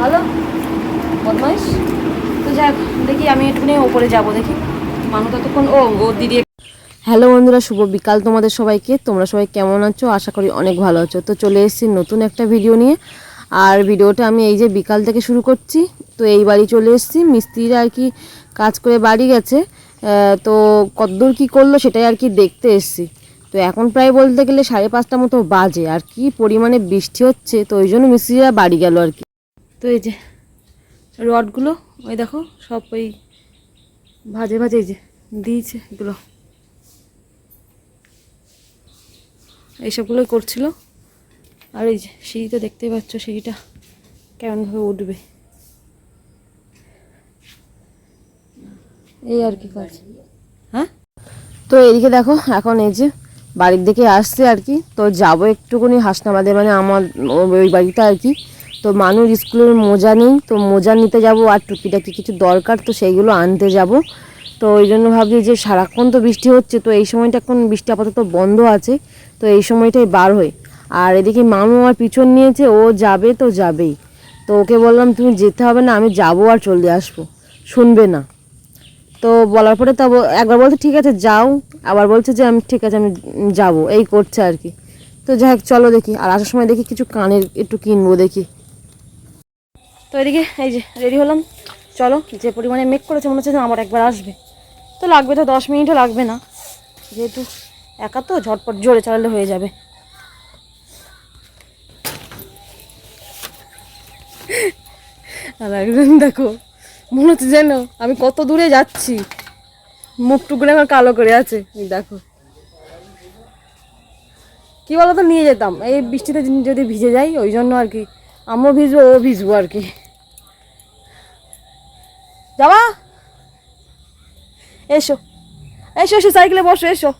ভালো? বদমাইশ? তো যাক, দেখি আমি একটুখানি ওপরে যাব, দেখি। মানুষ ততক্ষণ, ও ও দিদি হ্যালো বন্ধুরা, শুভ বিকাল তোমাদের সবাইকে। তোমরা সবাই কেমন আছো? আশা করি অনেক ভালো আছো। তো চলে এসেছি নতুন একটা ভিডিও নিয়ে। আর ভিডিওটা আমি এই যে বিকাল থেকে শুরু করছি। তো এই বাড়ি চলে এসেছি। মিস্ত্রিরা আর কি কাজ করে বাড়ি গেছে। তো কতদূর কি করল সেটাই আর কি দেখতে এসেছি। তো এখন প্রায় বলতে গেলে সাড়ে পাঁচটা মতো বাজে। আর কি পরিমাণে বৃষ্টি হচ্ছে তো ওই জন্য মিস্ত্রিরা বাড়ি গেল আর কি। তো এই যে রডগুলো ওই দেখো সব ওই ভাজে ভাজে এই যে দিয়েছে এগুলো। এইসবগুলোই করছিল। আর এই যে সিঁড়িতে দেখতেই পাচ্ছ সিঁড়িটা কেমনভাবে উঠবে। এই আর কি কাজ। হ্যাঁ? তো এদিকে দেখো এখন এই যে বাড়ির দিকে আসছে আর কি। তো যাব একটুখানি হাসনাবাদে মানে আমার, ওই বাড়িতে আর কি। তো মানুষ স্কুলের মোজা নেই, তো মোজা নিতে যাব আর টুকিটাকি কিছু দরকার, তো সেইগুলো আনতে যাব। তো ওই জন্য ভাবছি যে সারাক্ষণ তো বৃষ্টি হচ্ছে, তো এই সময়টা এখন বৃষ্টি আপাতত বন্ধ আছে, তো এই সময়টাই বার হই। আর এদিকে মামু আমার পিছন নিয়েছে, ও যাবে তো যাবেই। তো ওকে বললাম, তুমি যেতে হবে না, আমি যাব আর চলে আসব। শুনবে না। তো বলার পরে তো একবার বলছে, ঠিক আছে, যাও। আবার বলছে যে, আমি, ঠিক আছে, আমি যাব। এই করছে আর কি। তো যাই হোক, চলো দেখি। আর আসার সময় দেখি কিছু কানের একটু কিনবো দেখি। তো এদিকে, এই যে, রেডি হলাম। চলো, যে পরিমাণে মেক করেছে, মনে হচ্ছে যে আমার একবার আসবে। তো লাগবে তো দশ মিনিটও লাগবে না। যেহেতু একা তো ঝটপট জোরে চালালে হয়ে যাবে। আর দেখো মনে হচ্ছে যেন আমি কত দূরে যাচ্ছি। মুখ টুকুরে আমার কালো করে আছে। দেখো। কি বলতো, নিয়ে যেতাম। এই বৃষ্টিতে যদি ভিজে যাই, ওই জন্য আর কি। আমিও ভিজবো, ও ভিজবো আর কি। যাবা? এসো। এসো এসো, সাইকেলে বসো, এসো।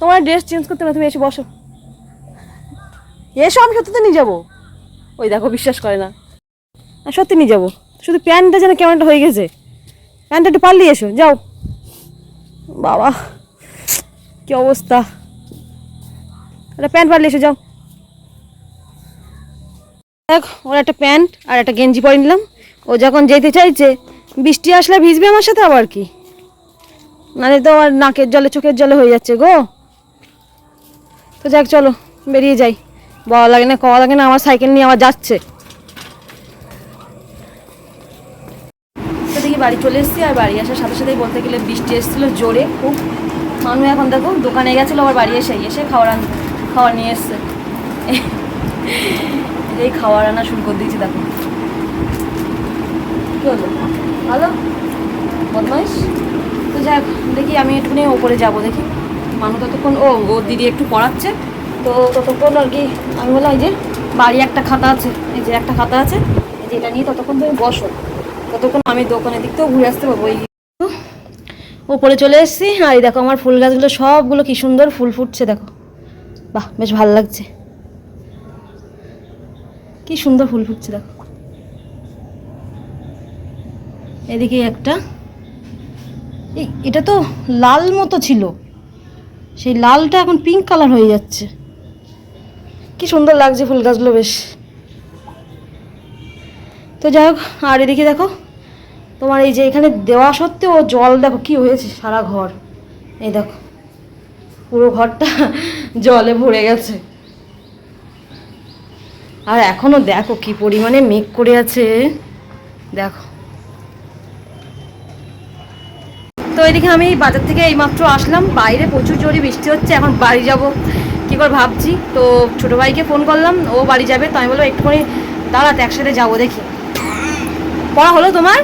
তোমার ড্রেস চেঞ্জ করতে না তুমি এসে বসো। এসো, আমি সত্যি নিয়ে যাব। ওই দেখো, বিশ্বাস করে না। সত্যি নিয়ে যাব। শুধু প্যান্টটা যেন কেমন একটা হয়ে গেছে। প্যান্টটা একটু পাল্লিয়ে এসো, যাও। বাবা, কি অবস্থা। একটা প্যান্ট পাল্লিয়ে এসো, যাও। দেখ, ওর একটা প্যান্ট আর একটা গেঞ্জি পরে নিলাম। ও যখন যেতে চাইছে, বৃষ্টি আসলে ভিজবে আমার সাথে আবার কি? নাহলে তো আমার নাকের জলে, চোখের জলে হয়ে যাচ্ছে গো। তো যাক, চলো, বেরিয়ে যাই। বলা লাগে না, কওয়া লাগে না, আমার সাইকেল নিয়ে আমার যাচ্ছে তো দেখি বাড়ি চলে এসেছি আর বাড়ি আসার সাথে সাথেই বলতে গেলে বৃষ্টি এসেছিল জোরে, খুব। মানুষ এখন দেখো, দোকানে গেছিল, আবার বাড়ি এসে এসে খাওয়ার আন খাওয়ার নিয়ে এসছে। এই খাওয়ার আনা শুরু করে দিয়েছি, দেখো। কী হলো? ভালো? বদমাইশ? তো যাক দেখি আমি একটুখানি ওপরে যাব, দেখি। মানুষ ততক্ষণ ও ও দিদি একটু পড়াচ্ছে। তো ততক্ষণ আর কি, আমি বললাম, এই যে বাড়ি একটা খাতা আছে, এই যে একটা খাতা আছে, এই যে এটা নিয়ে ততক্ষণ তুমি বসো। ততক্ষণ আমি দোকানের দিক ঘুরে আসতে পারব। এই ওপরে চলে এসেছি। আর এই দেখো, আমার ফুল গাছগুলো সবগুলো কি সুন্দর ফুল ফুটছে, দেখো। বাহ, বেশ ভালো লাগছে। কি সুন্দর ফুল ফুটছে, দেখো। এদিকে একটা, এই এটা তো লাল মতো ছিল। সেই লালটা এখন পিঙ্ক কালার হয়ে যাচ্ছে। কি সুন্দর লাগছে ফুল গাছগুলো, বেশ। তো যাই হোক, আর এদিকে দেখো, তোমার এই যে এখানে দেওয়া সত্ত্বেও জল দেখো কি হয়েছে, সারা ঘর। এই দেখো, পুরো ঘরটা জলে ভরে গেছে। আর এখনও দেখো কি পরিমাণে মেঘ করে আছে। দেখো। তো এদিকে আমি বাজার থেকে এইমাত্র আসলাম, বাইরে প্রচুর জোরে বৃষ্টি হচ্ছে, এখন বাড়ি যাব। কী করে ভাবছি, তো ছোটো ভাইকে ফোন করলাম, ও বাড়ি যাবে, তো আমি বলব একটুখানি দাঁড়াতে, একসাথে যাব দেখি। পড়া হলো তোমার?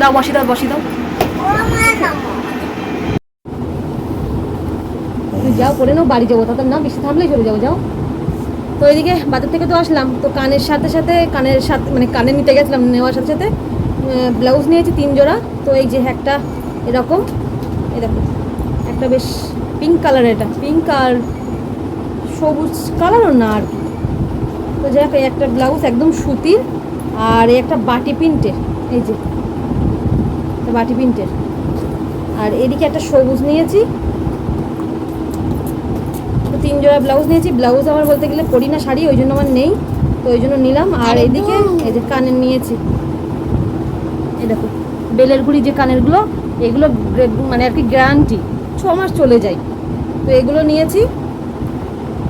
দাও, বসি দাও বসি দাও। যাও, পড়ে নাও, বাড়ি যাব, তাতে না, বেশি থামলেই চলে যাব, যাও। তো এদিকে বাজার থেকে তো আসলাম, তো কানের সাথে সাথে, কানের সাথে মানে কানে নিতে গেছিলাম, নেওয়ার সাথে সাথে ব্লাউজ নিয়েছি তিন জোড়া, তো এই যে একটা এরকম এরকম একটা বেশ পিঙ্ক কালার এটা পিঙ্ক আর সবুজ কালারও না আর তো যাই একটা ব্লাউজ একদম সুতির আর একটা বাটি প্রিন্টের এই যে বাটি প্রিন্টের। আর এদিকে একটা সবুজ নিয়েছি। তো তিন জোড়া ব্লাউজ নিয়েছি। ব্লাউজ আমার বলতে গেলে পরি না শাড়ি ওই জন্য আমার নেই। তো ওই জন্য নিলাম। আর এদিকে এই যে কানের নিয়েছি। এই দেখো বেলের গুড়ি যে কানেরগুলো এগুলো মানে আর কি গ্যারান্টি ছ মাস চলে যায়। তো এগুলো নিয়েছি।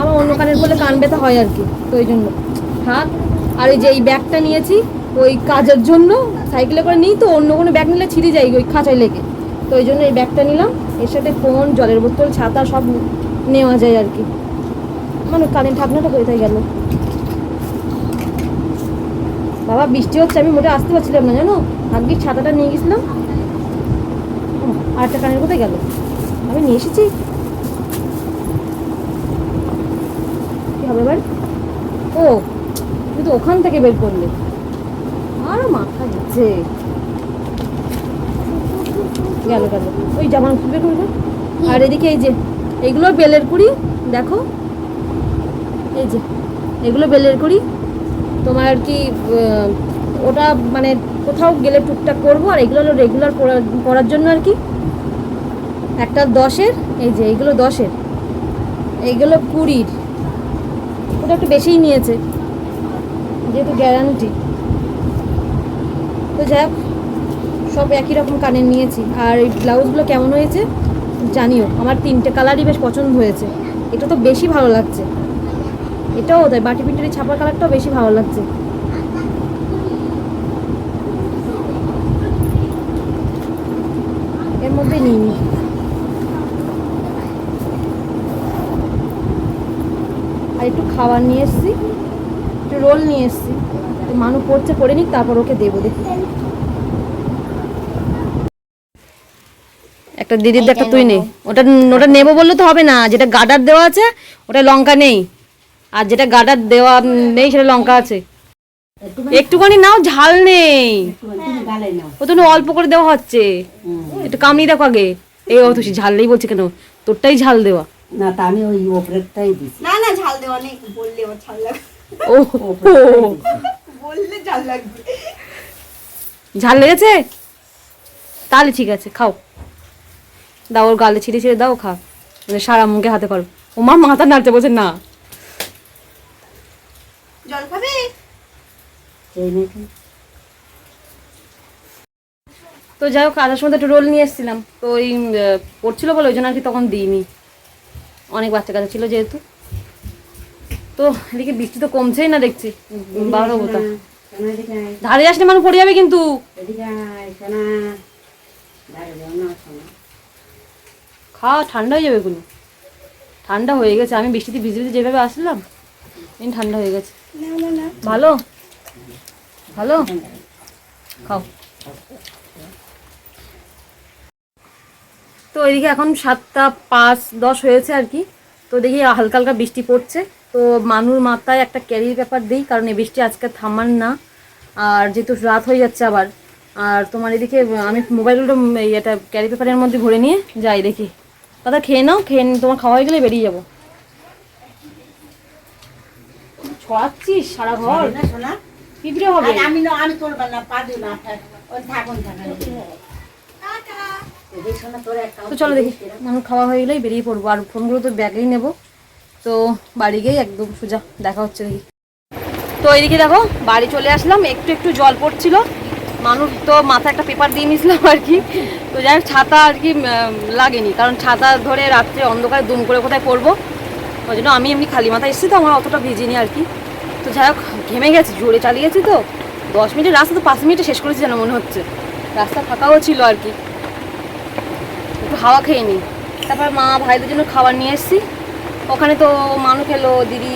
আমার অন্য কানের বলে কান ব্যথা হয় আর কি তো ওই জন্য। থাক আর এই যে এই ব্যাগটা নিয়েছি ওই কাজের জন্য সাইকেলে করে নিই তো অন্য কোনো ব্যাগ নিলে ছিঁড়ে যায় ওই খাঁচায় লেগে। তো ওই জন্য এই ব্যাগটা নিলাম এর সাথে ফোন জলের বোতল ছাতা সব নেওয়া যায় আর কি। মানে কারেন্ট ঢাকনাটা কোথায় গেল। বাবা বৃষ্টি হচ্ছে আমি মোটে আসতে পারছিলাম না জানো? ভাগ্যিস ছাতাটা নিয়ে গেছিলাম। ও, আর একটা কানের কোথায় গেল? আমি নিয়ে এসেছি। কি হবে এবার? ও তুই তো ওখান থেকে বের করলে। আরও মাথা দিচ্ছে গেল গেল। ওই জামান বের করবে আর এদিকে এই যে এগুলো বেলের কুড়ি দেখো। এই যে এগুলো বেলের কুড়ি। তোমার আর কি ওটা মানে কোথাও গেলে টুকটাক করব আর এগুলো হলো রেগুলার পড়ার জন্য আর কি। একটা দশের এই যে এইগুলো দশের। এইগুলো কুড়ির। ওটা একটু বেশিই নিয়েছে। যেহেতু গ্যারান্টি তো যাই হোক, সব একই রকম কানের নিয়েছি। আর এই ব্লাউজগুলো কেমন হয়েছে জানিও। আমার তিনটে কালারই বেশ পছন্দ হয়েছে। এটা তো বেশি ভালো লাগছে। এটাও তাই, বাটি প্রিন্টের ছাপার কালারটাও বেশি ভালো লাগছে। এর মধ্যে নিই নি। আর একটু খাবার নিয়ে এসেছি। রোল নিয়ে এসেছি। মানু পড়ছে করে নিক তারপর ওকে দেবো দেখি। একটা দিদির একটা তুই নে। ওটা ওটা নেব বললে তো হবে না। যেটা গাডার দেওয়া আছে ওটা লঙ্কা নেই। আর যেটা গাডার দেওয়া নেই সেটা লঙ্কা আছে। একটুখানি নাও ঝাল নেই। ও তো অল্প করে দেওয়া হচ্ছে। একটু কামড়ি দেখো আগে। এই অত ঝাল নেই বলছে কেন? তোরটাই ঝাল দেওয়া। না তা আমি ওই ওপরেরটাই দিছি। না না ঝাল দেওয়া নেই বললে ওর ঝাল লাগবে। ও বললে ঝাল লাগবে। ঝাল লেগেছে? তাহলে ঠিক আছে খাও। দাও ওর গালে ছিঁড়ে ছিঁড়ে দাও খা। মানে সারা মুখে হাতে করো। ও মা মাথা নাড়তে বলছে না। জল খাবে? তো যাই হোক আসার সময় একটু রোল নিয়ে এসেছিলাম। তো ওই পড়ছিল বলে ওই জন্য আর কি তখন দিইনি। অনেক বাচ্চা কাচ্চা ছিল যেহেতু। তো এদিকে বৃষ্টি তো কমছেই না দেখছি। বারো বোতা ধারে আসলে মানুষ পড়ে যাবে কিন্তু। খাওয়া ঠান্ডা হয়ে যাবে কোনো ঠান্ডা হয়ে গেছে। আমি বৃষ্টিতে ভিজে ভিজে যেভাবে আসলাম এই ঠান্ডা হয়ে গেছে। ভালো? ভালো? খাও। তো এদিকে এখন সাতটা পাঁচ দশ হয়েছে আর কি। তো দেখি হালকা হালকা বৃষ্টি পড়ছে। তো মানুর মাথায় একটা ক্যারির পেপার দিই কারণ এই বৃষ্টি আজকে থামার না। আর যেহেতু রাত হয়ে যাচ্ছে আবার আর তোমার এদিকে আমি মোবাইলটা এটা ক্যারি পেপারের মধ্যে ভরে নিয়ে যাই দেখি। দাদা খেয়ে নাও খেয়ে তোমার খাওয়া হয়ে গেলে বেরিয়ে যাব। ছড়াচ্ছিস সারা ঘর? পিঁপড়ে হবে? আমি না আমি তোর না পা দিও না ওই থাকুন থাকুন এদিকে সোনা তোর একটা তো চলো দেখি, মানুষ খাওয়া হয়ে গেলেই বেরিয়ে পড়ব। আর ফোনগুলো তো ব্যাগেই নেব। তো বাড়ি গিয়েই একদম সোজা দেখা হচ্ছে দেখি। তো এইদিকে দেখো, বাড়ি চলে আসলাম। একটু একটু জল পড়ছিল। মানুষ তো মাথায় একটা পেপার দিয়ে নিয়েছিলাম আর কি। তো যাই হোক, ছাতা আর কি লাগেনি। কারণ ছাতা ধরে রাত্রে অন্ধকারে দুম করে কোথায় পড়ব? ওই জন্য আমি এমনি খালি মাথায় এসেছি তো, আমার অতটা ভিজিনি আর কি। তো যাই হোক, ঘেমে গেছি, জোরে চালিয়েছি তো। দশ মিনিটের রাস্তা তো পাঁচ মিনিটে শেষ করেছি যেন মনে হচ্ছে। রাস্তা ফাঁকাও ছিল আর কি। একটু হাওয়া খেয়ে নিই। তারপর মা ভাইদের জন্য খাবার নিয়ে এসেছি। ওখানে তো মানু খেলো দিদি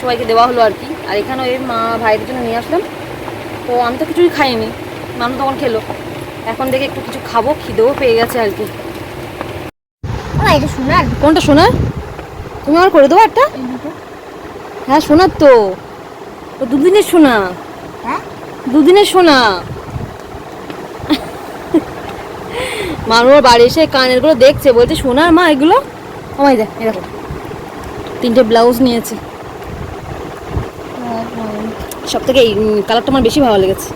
সবাইকে দেওয়া হলো আর কি। আর এখানে ওই মা ভাইদের জন্য নিয়ে আসলাম। তো আমি তো কিছুই খাইনি। মানু তখন খেলো। এখন দেখে একটু কিছু খাব খিদেও পেয়ে গেছে আর কি। কোনটা শোনার তুমি আমার করে দেবো একটা। হ্যাঁ শোনার তো। দুদিনের শোনা হ্যাঁ? দুদিনের শোনা মানুষ বাড়ি এসে কানেরগুলো দেখছে, বলছে, সোনার মা, এগুলো? আমায় দেখ, এরকম। তিনটে ব্লাউজ নিয়েছে। সব থেকে এই কালারটা আমার বেশি ভালো লেগেছে।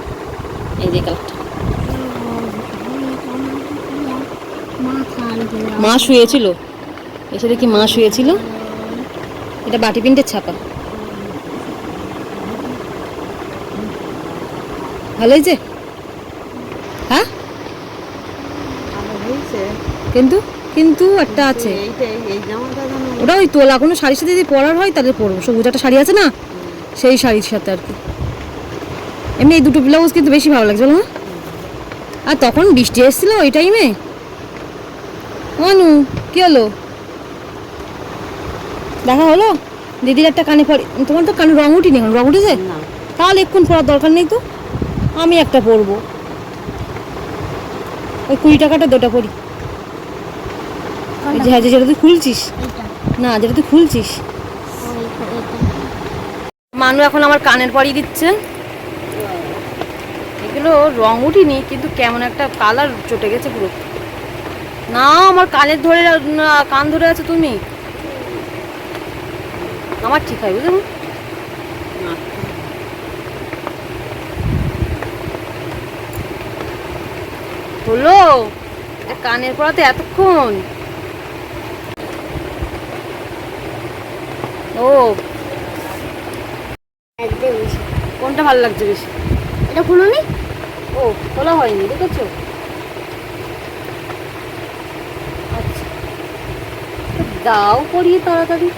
এই যে কালারটা। মা শুয়েছিল। এসে দেখি মা শুয়েছিল। এটা বাটি প্রিন্টের ছাপা। ভালো হয়েছে হ্যাঁ কিন্তু কিন্তু একটা আছে। ওটা ওই তোলা কোনো শাড়ির সাথে যদি পরার হয় তাহলে পরবো। সবুজ একটা শাড়ি আছে না? সেই শাড়ির সাথে আর কি। এমনি এই দুটো ব্লাউজ কিন্তু বেশি ভালো লাগছে না? আর তখন বৃষ্টি এসেছিল ওই টাইমে অনু কি হলো? দেখা হলো? দিদির একটা কানে পরে তোমার তো কানে রং উঠিনি এখন রং উঠেছে? তাহলে এক্ষুন পরার দরকার নেই তো। আমি একটা পরবো। ওই কুড়ি টাকাটা দুটা যে হ্যাঁ যেটা তুই খুলছিস। না, যেটা তুই খুলছিস। মানু এখন আমার কানের পরিয়ে দিচ্ছে। এগুলো রং উঠিনি, কিন্তু কেমন একটা কালার চটে গেছে পুরো। না, আমার কানের ধরে কান ধরে আছে তুমি? আমার ঠিক হয় বুঝলি হলো কানের পড়াতে এতক্ষণ। ও। কোনটা ভালো লাগছে বেশি? এটা খুলুনি ও খোলা হয়নি দেখেছ? আচ্ছা। দাও পরিয়ে তাড়াতাড়ি।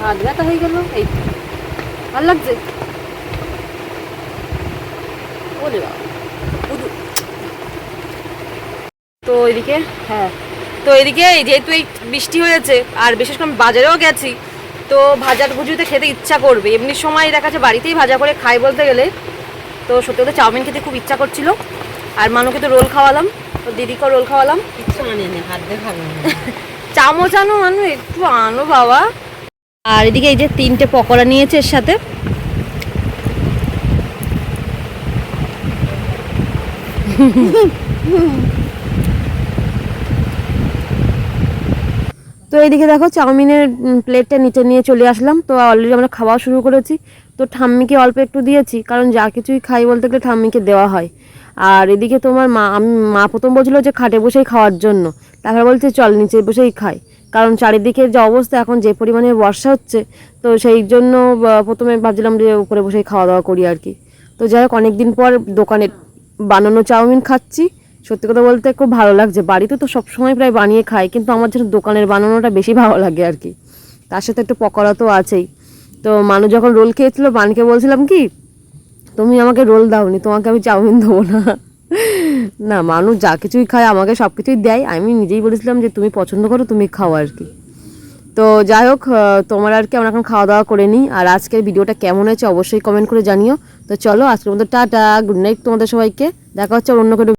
হাত ব্যথা হয়ে গেল এই। ভালো লাগছে? ওরে বাবা। তো এদিকে হ্যাঁ। তো এদিকে যেহেতু এই বৃষ্টি হয়েছে আর বিশেষ করে আমি বাজারেও গেছি তো ভাজার ভুজিতে খেতে ইচ্ছা করবে। এমনি সময় দেখা যাচ্ছে বাড়িতেই ভাজা করে খাই বলতে গেলে। তো সত্যি কথা চাউমিন খেতে খুব ইচ্ছা করছিল। আর মানুকে তো রোল খাওয়ালাম তো দিদিকেও রোল খাওয়ালাম। কিচ্ছু আনেনি হাত দিয়ে খাবে চামচ আনো মানু একটু আনো বাবা। আর এদিকে এই যে তিনটে পকোড়া নিয়েছে এর সাথে। তো এইদিকে দেখো চাউমিনের প্লেটটা নিচে নিয়ে চলে আসলাম। তো অলরেডি আমরা খাওয়া শুরু করেছি। তো ঠাম্মিকে অল্প একটু দিয়েছি, কারণ যা কিছুই খাই বলতে গেলে ঠাম্মিকে দেওয়া হয়। আর এদিকে তোমার মা, আমি, মা প্রথম বলছিল যে খাটে বসেই খাওয়ার জন্য। তারপর বলছে, চল নিচে বসেই খাই। কারণ চারিদিকের যে অবস্থা, এখন যে পরিমাণে বর্ষা হচ্ছে, তো সেই জন্য প্রথমে ভাবছিলাম যে উপরে বসেই খাওয়া দাওয়া করি আর কি। তো যাই হোক, অনেকদিন পর দোকানে বানানো চাউমিন খাচ্ছি। সত্যি কথা বলতে খুব ভালো লাগছে। বাড়িতে তো সবসময় প্রায় বানিয়ে খাই, কিন্তু আমার যেন দোকানের বানানোটা বেশি ভালো লাগে আর কি। তার সাথে একটু পকোড়া তো আছেই। তো মানুষ যখন রোল খেয়েছিল, বানকে বলছিলাম কি, তুমি আমাকে রোল দাওনি, তোমাকে আমি চাউমিন দেবো না। না, মানুষ যা কিছুই খায়, আমাকে সব কিছুই দেয়। আমি নিজেই বলেছিলাম যে, তুমি পছন্দ করো, তুমি খাও আর কি। তো যাই হোক তোমার আর কি আমরা এখন খাওয়া দাওয়া করে নিই। আর আজকের ভিডিওটা কেমন হয়েছে অবশ্যই কমেন্ট করে জানিও। তো চলো, আজকের মতো টাটা, গুড নাইট তোমাদের সবাইকে। দেখা হচ্ছে অন্য কোনো